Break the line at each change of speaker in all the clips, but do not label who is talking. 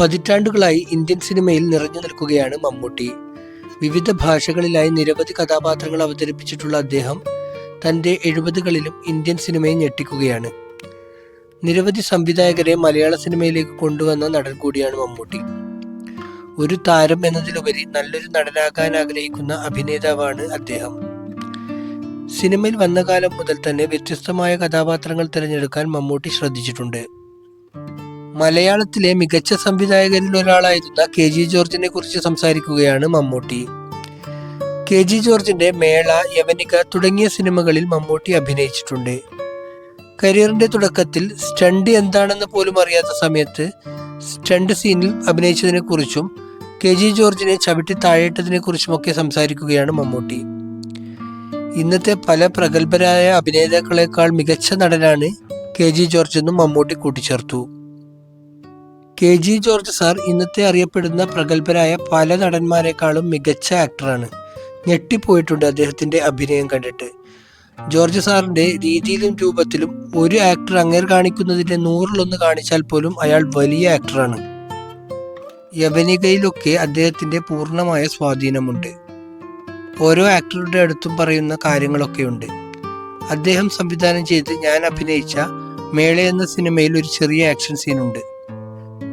പതിറ്റാണ്ടുകളായി ഇന്ത്യൻ സിനിമയിൽ നിറഞ്ഞു നിൽക്കുകയാണ് മമ്മൂട്ടി. വിവിധ ഭാഷകളിലായി നിരവധി കഥാപാത്രങ്ങൾ അവതരിപ്പിച്ചിട്ടുള്ള അദ്ദേഹം തന്റെ എഴുപതുകളിലും ഇന്ത്യൻ സിനിമയെ ഞെട്ടിക്കുകയാണ്. നിരവധി സംവിധായകരെ മലയാള സിനിമയിലേക്ക് കൊണ്ടുവന്ന നടൻ കൂടിയാണ് മമ്മൂട്ടി. ഒരു താരം എന്നതിലുപരി നല്ലൊരു നടനാകാൻ ആഗ്രഹിക്കുന്ന അഭിനേതാവാണ് അദ്ദേഹം. സിനിമയിൽ വന്ന കാലം മുതൽ തന്നെ വ്യത്യസ്തമായ കഥാപാത്രങ്ങൾ തിരഞ്ഞെടുക്കാൻ മമ്മൂട്ടി ശ്രദ്ധിച്ചിട്ടുണ്ട്. മലയാളത്തിലെ മികച്ച സംവിധായകരിൽ ഒരാളായിരുന്ന കെ ജി ജോർജിനെ കുറിച്ച് സംസാരിക്കുകയാണ് മമ്മൂട്ടി. കെ ജി ജോർജിന്റെ മേള യവനിക തുടങ്ങിയ സിനിമകളിൽ മമ്മൂട്ടി അഭിനയിച്ചിട്ടുണ്ട്. കരിയറിന്റെ തുടക്കത്തിൽ സ്റ്റണ്ട് എന്താണെന്ന് പോലും അറിയാത്ത സമയത്ത് സ്റ്റണ്ട് സീനിൽ അഭിനയിച്ചതിനെ കുറിച്ചും കെ ജി ജോർജിനെ ചവിട്ടി താഴേട്ടതിനെ കുറിച്ചുമൊക്കെ സംസാരിക്കുകയാണ് മമ്മൂട്ടി. ഇന്നത്തെ പല പ്രഗത്ഭരായ അഭിനേതാക്കളെക്കാൾ മികച്ച നടനാണ് കെ ജി ജോർജ് എന്നും മമ്മൂട്ടി കൂട്ടിച്ചേർത്തു. കെ ജി ജോർജ് സാർ ഇന്നത്തെ അറിയപ്പെടുന്ന പ്രഗത്ഭരായ പല നടന്മാരെക്കാളും മികച്ച ആക്ടറാണ്. ഞെട്ടിപ്പോയിട്ടുണ്ട് അദ്ദേഹത്തിന്റെ അഭിനയം കണ്ടിട്ട്. ജോർജ് സാറിന്റെ രീതിയിലും രൂപത്തിലും ഒരു ആക്ടർ അങ്ങേർ കാണിക്കുന്നതിന്റെ നൂറിലൊന്ന് കാണിച്ചാൽ പോലും അയാൾ വലിയ ആക്ടറാണ്. യവനികയിലൊക്കെ അദ്ദേഹത്തിന്റെ പൂർണമായ സ്വാധീനമുണ്ട്. ഓരോ ആക്ടറുടെ അടുത്തും പറയുന്ന കാര്യങ്ങളൊക്കെയുണ്ട്. അദ്ദേഹം സംവിധാനം ചെയ്ത് ഞാൻ അഭിനയിച്ച മേള എന്ന സിനിമയിൽ ഒരു ചെറിയ ആക്ഷൻ സീനുണ്ട്.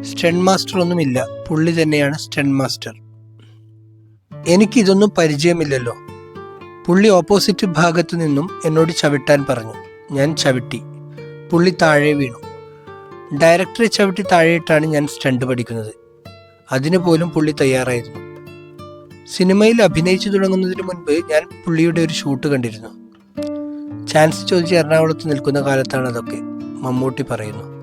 സ്റ്റൺ മാസ്റ്റർ ഒന്നുമില്ല. പുള്ളി തന്നെയാണ് സ്റ്റെൻ മാസ്റ്റർ എനിക്കിതൊന്നും പരിചയമില്ലല്ലോ. പുള്ളി ഓപ്പോസിറ്റ് ഭാഗത്തു നിന്നും എന്നോട് ചവിട്ടാൻ പറഞ്ഞു. ഞാൻ ചവിട്ടി. പുള്ളി താഴെ വീണു. ഡയറക്ടറെ ചവിട്ടി താഴെയിട്ടാണ് ഞാൻ സ്റ്റണ്ട് പഠിക്കുന്നത്. അതിനു പോലും പുള്ളി തയ്യാറായിരുന്നു. സിനിമയിൽ അഭിനയിച്ചു തുടങ്ങുന്നതിന് മുൻപ് ഞാൻ പുള്ളിയുടെ ഒരു ഷൂട്ട് കണ്ടിരുന്നു. ചാൻസ് ചോദിച്ച് എറണാകുളത്ത് നിൽക്കുന്ന കാലത്താണ് അതൊക്കെ മമ്മൂട്ടി പറയുന്നു.